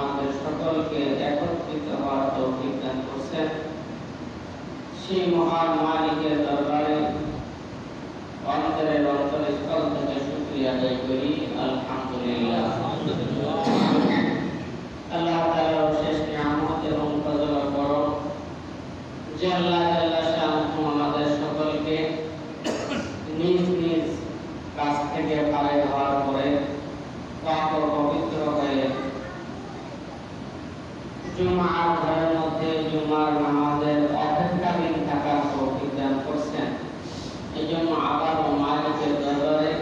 আমাদের সকলকে একত্রিত হওয়ার তৌফিক দান করছেন। সেই মহান মালিকের দরবারে অন্তরের অন্তরস্থল থেকে শুকরিয়া আদায় করি। আলহামদুলিল্লাহ। আল্লাহ তাআলার শেষ নিয়ামত এবং ফজল ও করম যে আল্লাহ জাল্লা জুমার নামাজের অপেক্ষাধীন থাকার তৌফিক দান করছেন এই জন্য আবারও মালিকের দরবারে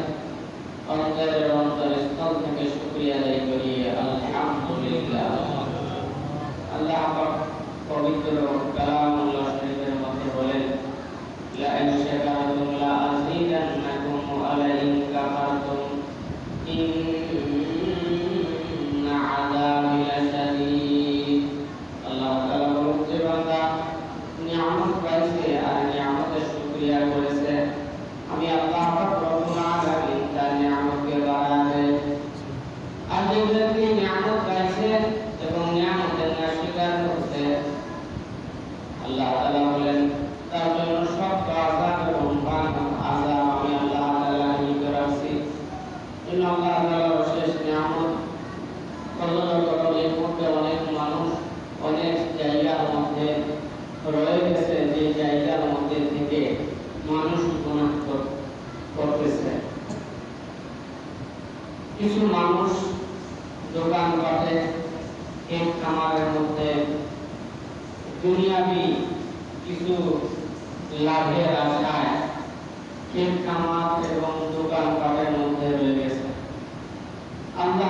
অন্তরের অন্তরের স্থল থেকে শুক্রিয়া আদায় করি আলহামদুলিল্লাহ আল্লাহ পবিত্র কালামুল্লাহ শরীফের মধ্যে বলেন লা মধ্যে দুনিয়াবি কিছু লাভের আশায় ক্ষেত খামার এবং দোকান পাটের মধ্যে রয়ে গেছে। আল্লাহ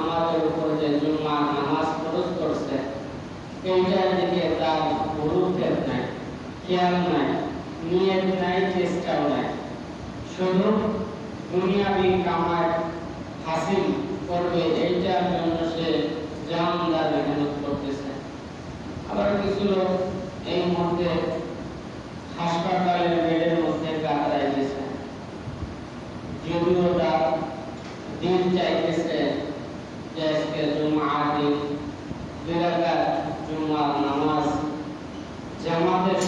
আমাদের উপর যে জুম্মার নামাজ ফরজ করছে, এইটার দিকে তার গুরুত্বের নাই, খেয়াল নাই, নিয়ত নাই, চেষ্টাও নাই। শুধু দুনিয়াবি কামাই হাসিল করবে, এইটার জন্য সে হাসপাতালের বেডের মধ্যে জুমার নামাজ জামাতের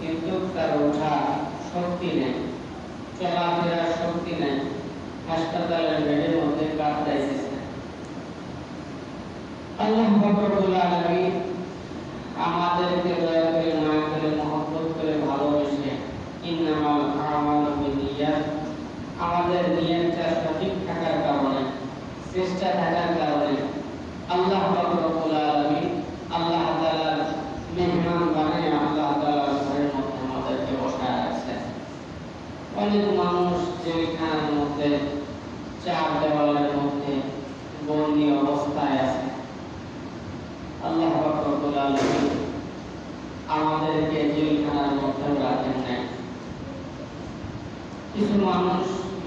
কিন্তু তার ওঠা শক্তি নেই শক্তি হাসপাতালের বেডের মধ্যে চেষ্টা থাকার কারণে আল্লাহ আল্লাহ তাআলার মেহমান বানিয়ে আল্লাহ তাআলার চার দেওয়ালের মধ্যে বন্দি অবস্থায় আছে আল্লাহ রব্বুল আলামিন আমাদেরকে জেলখানার মধ্যে রাখেন নাই কিছু মানুষ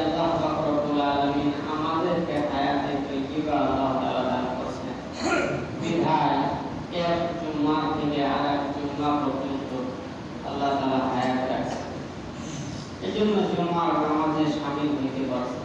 আল্লাহ আমাদেরকে হায়াতে তৈয়বা আল্লাহ তাআলা দান করেছেন বিধায় এক জুম্মা থেকে আরেক জুম্মা পর্যন্ত আল্লাহ তাআলা হায়াত রাখছেন এই জন্য জুম্মার নামাজে শামিল হইতে পারছে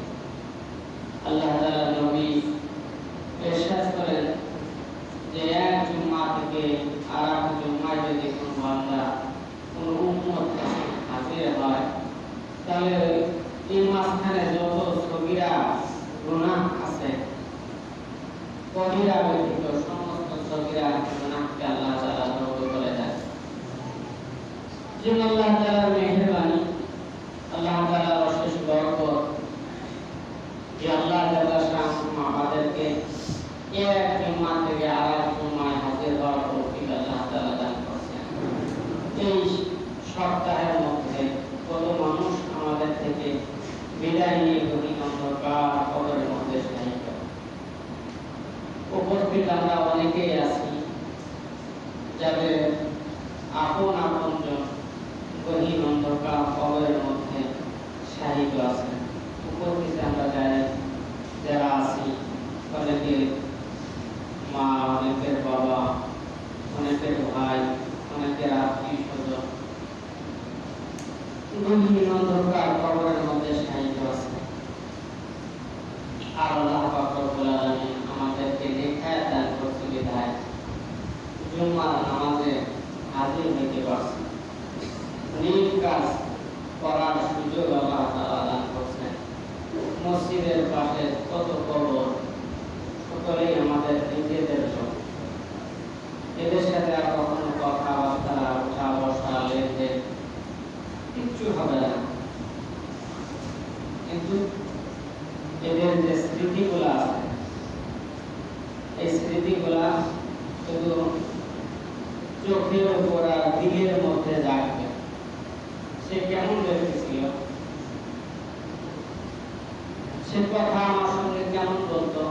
কবিরা ব্যতীত সমস্ত সগিরা গুনাহকে আল্লাহ তাআলা তওবা করে দেন কত মানুষ আমাদের থেকে বিদায় নিয়ে গভীর অন্ধকার আমরা অনেকেই আছি যাদের আপন আপন জন গহীন অন্ধকার কবরের মধ্যে শাহিদ আছেন উপস্থিত আমরা যাই যারা আছি অনেকের মা অনেকের বাবা অনেকের ভাই অনেকের আত্মীয় স্বজন গহীন অন্ধকার কবরের মধ্যে শাহিদ আছে আর আল্লাহ পাক রব্বুল আলামিন আমাদেরকে দেখায় দান করছে বিধায় জুম্মার নামাজে হাজির হইতে পারছে নিজ কাজ করার সুযোগ আল্লাহ তাআলা দান করছেন মসজিদের পাশে কত কবর, সকলেই আমাদের নিজেদের এদের সাথে আর কখনো কথাবার্তা, উঠা বসা, লেনদেন কিচ্ছু হবে না। কিন্তু এদের যে স্মৃতিগুলা আছে, এই স্মৃতিগুলা শুধু চোখের উপর আর দিলের মধ্যে জাগবে। সে কেমন ব্যক্তি ছিল সে কথা আমার সঙ্গে কেমন বলতো?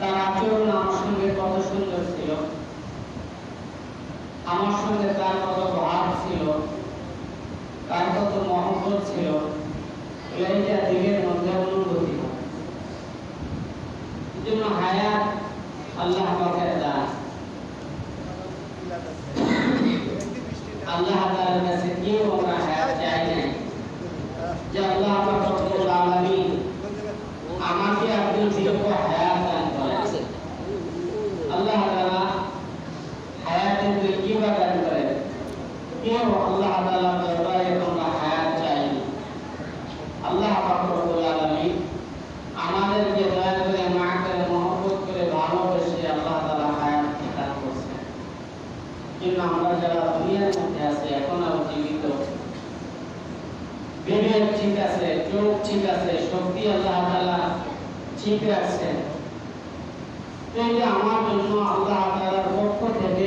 তার আচরণ আমার সঙ্গে কত সুন্দর ছিল। আমার সঙ্গে তার কত ভাব ছিল। তার কত মহব্বত ছিল। এইটা মধ্যে অনুভূতি হয়। জন্য হায়াত আল্লাহ পাকের দান। আল্লাহ তাআলার কাছে কেউ আমরা হায়াত চাই না যে আল্লাহ পাক রব্বুল আলামিন আমাকে আপনি দীর্ঘ হায়াত দান করেন আল্লাহ তাআলা হায়াতের তৈকিবা দান করেন কেউ আল্লাহ তাআলা দরবারে আমরা হায়াত চাই আল্লাহ পাক রব্বুল আলামিন আমাদেরকে দয়া করে, মায়া করে, মহব্বত করে, ভালোবেসে আল্লাহ তাআলা হায়াত দান করছেন। কিন্তু আমরা যারা দুনিয়ার মধ্যে আছে, এখন আর জীবিত বিবেক ঠিক আছে, চোখ ঠিক আছে শক্তি আল্লাহ তাআলা ঠিক রাখছেন আমার জন্য আল্লাহ তাআলার পক্ষ থেকে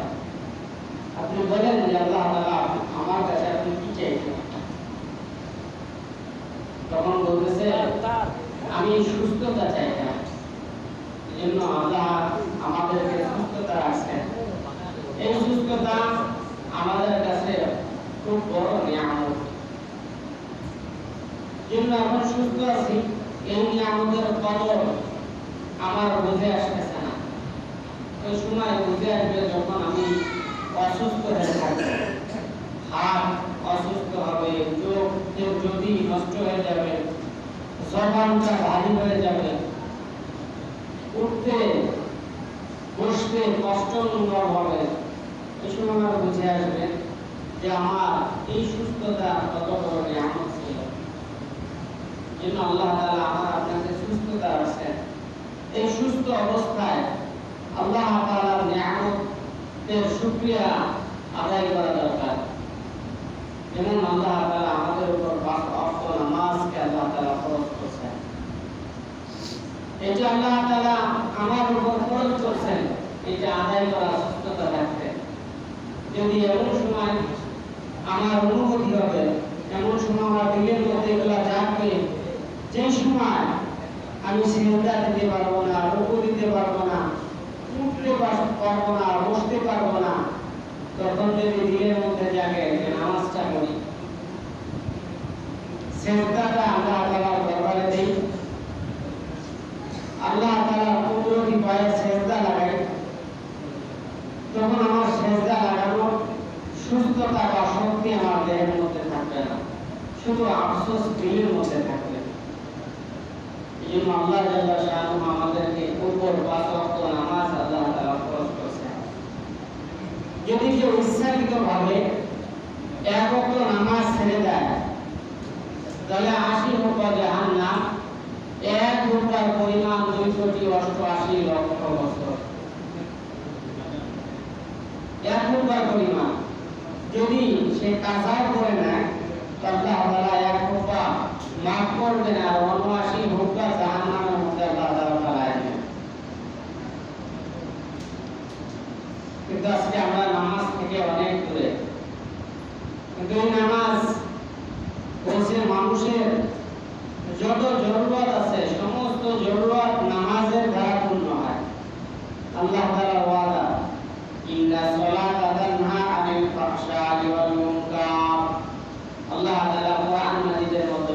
আপনি বলেন যে, আল্লাহ আমার কাছে আপনি কি চাইছেন? তখন বলতেছে, আমি সুস্থতা চাইতাম এই জন্য আল্লাহ আমাদেরকে সুস্থতা রাখছেন। এই সুস্থতা আমাদের কাছে খুব বড় নিয়ামত। জন্য এখন সুস্থ আছি। এই নিয়ামতের কদর আমার বুঝে আসতেছে না। ওই সময় বুঝে আসবে যখন আমি অসুস্থ হয়ে থাকব হাত অসুস্থ হবে, চোখ যদি নষ্ট হয়ে যাবে, জবানটা ভারী হয়ে যাবে। উঠতে, বসতে কষ্ট অনুভব হবে। সময় আমার বুঝে আসবে যে আমার এই সুস্থতা কত বড় নিয়ামত ছিল। জন্য আল্লাহ তাআলা আমার আপনাকে সুস্থতা আছে। এই সুস্থ অবস্থায় আল্লাহ তাআলার নিয়ামতের শুকরিয়া আদায় করা দরকার। যেমন আল্লাহ তাআলা আমাদের উপর পাঁচ ওয়াক্ত নামাজকে আল্লাহ তাআলা ফরজ করেছেন। এটা আল্লাহ তাআলা আমার উপর ফরজ করেছেন, এটা আদায় করা সুস্থতা রাখতে। যদি এমন সময় আমার অনুভূতি হবে, এমন সময় আমার দিলের মধ্যে এগুলা জাগবে যে সময় আমি সিজদা দিতে পারব না, রুকু দিতে পারব না উঠতে পারব না, বসতে পারব না। তখন যদি দিনের মধ্যে জাগে যে নামাজটা করি আমরা আল্লাহর দরবারে আল্লাহ পায়ে সেজদা লাগাই। তখন আমার সেজদা লাগানো সুস্থতা বা শক্তি আমার দেহের মধ্যে থাকবে না। শুধু আফসোস দিলের মধ্যে থাকবে। যদি কেউ ইচ্ছাকৃত ভাবে এক অক্ত নামাজ ছেড়ে দেয়, তাহলে আশি রূপা জাহান নাম এক রূপার পরিমাণ দুইশোটি অষ্টআশি লক্ষ বছর। এক রূপার পরিমাণ। যদি সে কাজাও করে নেয়, তাহলে আল্লাহ এক রূপা মাফ করবে না অন্য আজকে আমরা নামাজ থেকে অনেক দূরে। কিন্তু নামাজ বলছে মানুষের যত জরুরত আছে, সমস্ত জরুরত নামাজের দ্বারা পূর্ণ হয়। আল্লাহ তাআলা ওয়াদা, ইন্না সলাতা তানহা আনিল ওয়াল মুনকার। আল্লাহ তাআলা কোরআন মাজিদের মধ্যে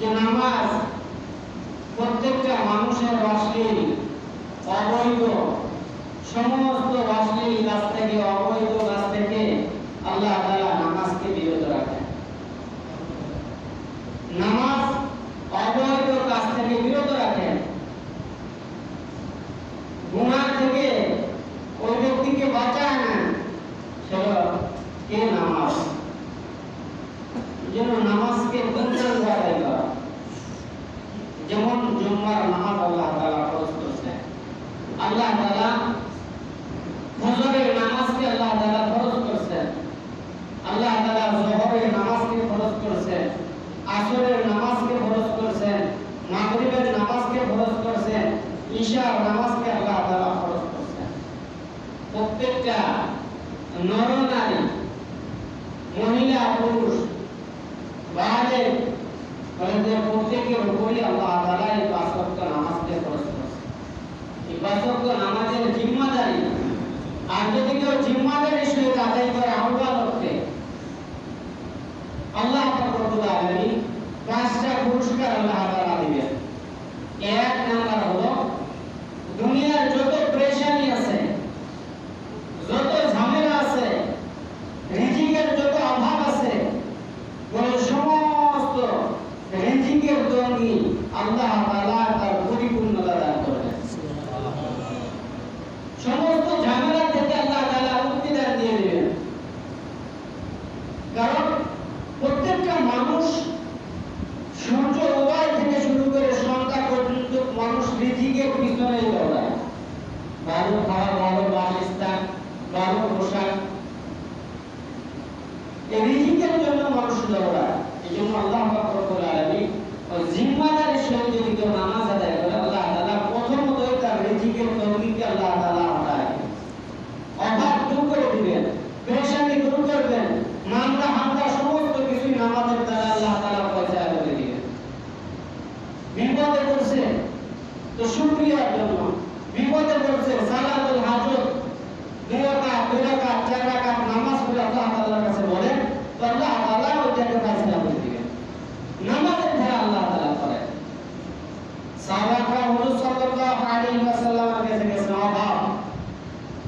যে নামাজ প্রত্যেকটা মানুষের অশ্লীল অবৈধ সমস্ত অশ্লীল গাছ থেকে অবৈধ গাছ থেকে আল্লাহ তালা নামাজকে বিরত রাখেন নামাজ অবৈধ কাজ থেকে বিরত রাখেন গুণার থেকে ওই ব্যক্তিকে বাঁচায় না সেটা কে নামাজ জন্য নামাজ পাঁচটা পুরস্কার আল্লাহ তাআলা দিবেন এক নাম্বার হলো দুনিয়ার যত জায়গায় কারো নামাজ পড়ে আল্লাহ তাআলার কাছে বলে তো আল্লাহ তাআলা ওই জায়গায় ফাইসলা করে দিবেন নামাজের ধারা আল্লাহ তাআলা করে সাহাবা রাসূল সাল্লাল্লাহু আলাইহি ওয়াসাল্লামের কাছে গেছে বাবা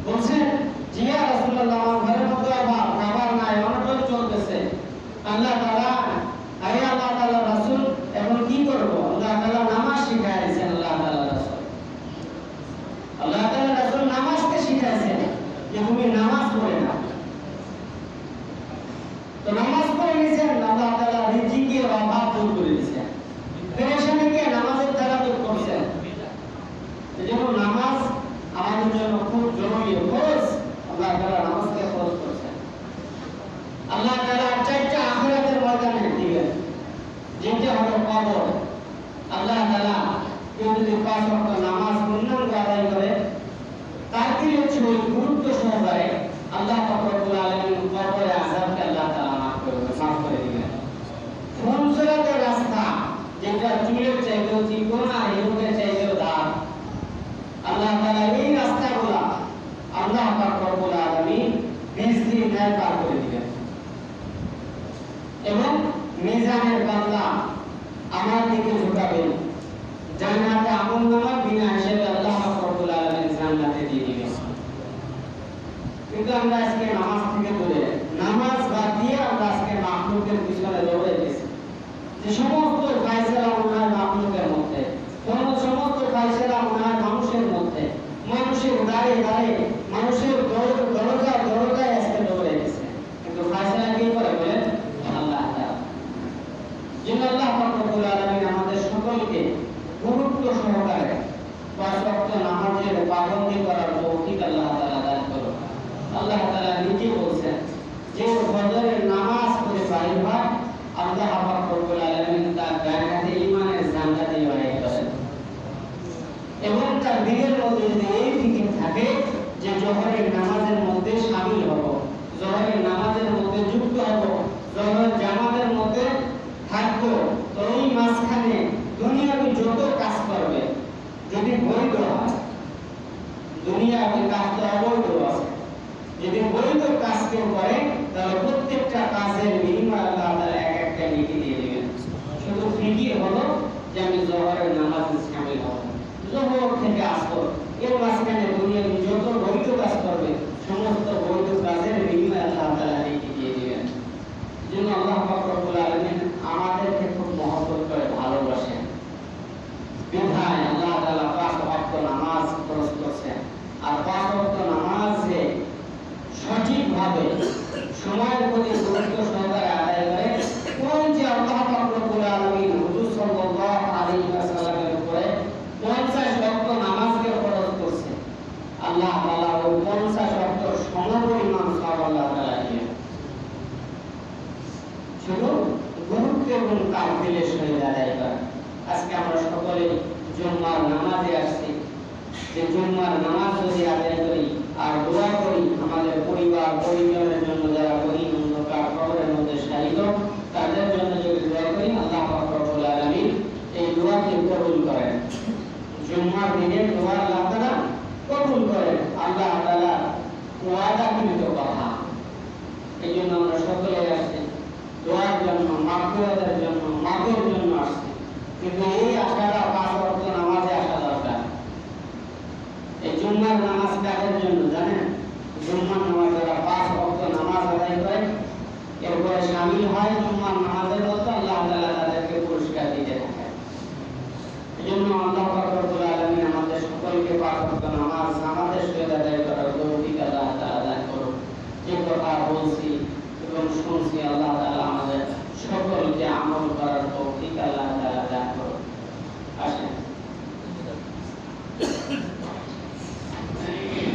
বলছে জিয়া গায়ে গায়ে মানুষের জোহরের নামাজের মধ্যে শামিল হব। জোহরের নামাজের মধ্যে যুক্ত হব। জোহরের জামাতের মধ্যে থাকব। তো এই মাঝখানে দুনিয়াবি যত কাজ করবে, যদি বৈধ হয়, দুনিয়াবি কাজ তো অবৈধ আছে। যদি বৈধ কাজ কেউ করে, তাহলে প্রত্যেকটা কাজের বিনিময়ে আল্লাহ তাআলা এক একটা নেকি দিয়ে দিবেন। শুধু ফিকির হলো যে আমি জোহরের নামাজে শামিল হব। জোহর থেকে আসর এর মাঝখানে দুনিয়ার যত বৈধ কাজ করবে সমস্ত বৈধ কাজের বিনিময়ে আল্লাহ তাআলা নেকি দিয়ে দিবেন জন্য আল্লাহ পাক রব্বুল আলামিন আমাদেরকে খুব মহব্বত করে ভালোবাসেন বিধায় আল্লাহ তাআলা পাঁচ ওয়াক্ত নামাজ ফরজ করেছেন আর পাঁচ ওয়াক্ত নামাজে সঠিকভাবে সময়ের প্রতি গুরুত্ব সহকারে আদায় করে ওই যে আল্লাহ পাক রব্বুল আলামিন হুজুর সাল্লাল্লাহু আলাইহি ওয়াসাল্লামের উপরে 50 ওয়াক্ত নামাজকে ফরজ করছে আল্লাহ তাআলা ওই 50 ওয়াক্ত সমপরিমাণ সওয়াব আল্লাহ তাআলা দিবেন শুধু কাফিলের সহিত আদায় করা আজকে আমরা সকলে জুম্মার নামাজে আসছি। যে জুম্মার নামাজ যদি আদায় করি আর দোয়া করি, আমাদের পরিবার, পরিজনের জন্য যারা গহীন অন্ধকার কবরের মধ্যে শাহিদ তাদের জন্য যদি দোয়া করি, আল্লাহ রব্বুল আলামিন এই দোয়াকে কবুল করেন। জুম্মার দিনে দোয়া আল্লাহ তাআলা কবুল করেন। আল্লাহ তাআলা ওয়াদাকৃত কথা। এই জন্য আমরা সকলে আসছি। দোয়ার জন্য মাগফিরাতের জন্য মাফের জন্য আসছি কিন্তু এই আশাটা পাঁচ ওয়াক্ত নামাজে আসা দরকার এই জুম্মার নামাজ কাদের জন্য জানেন জুম্মার নামাজ যারা পাঁচ ওয়াক্ত নামাজ আদায় করে এরপরে শামিল হয় জুম্মার নামাজের মতো আল্লাহ তাআলা তাদেরকে পুরস্কার দিতে থাকে এই জন্য আল্লাহ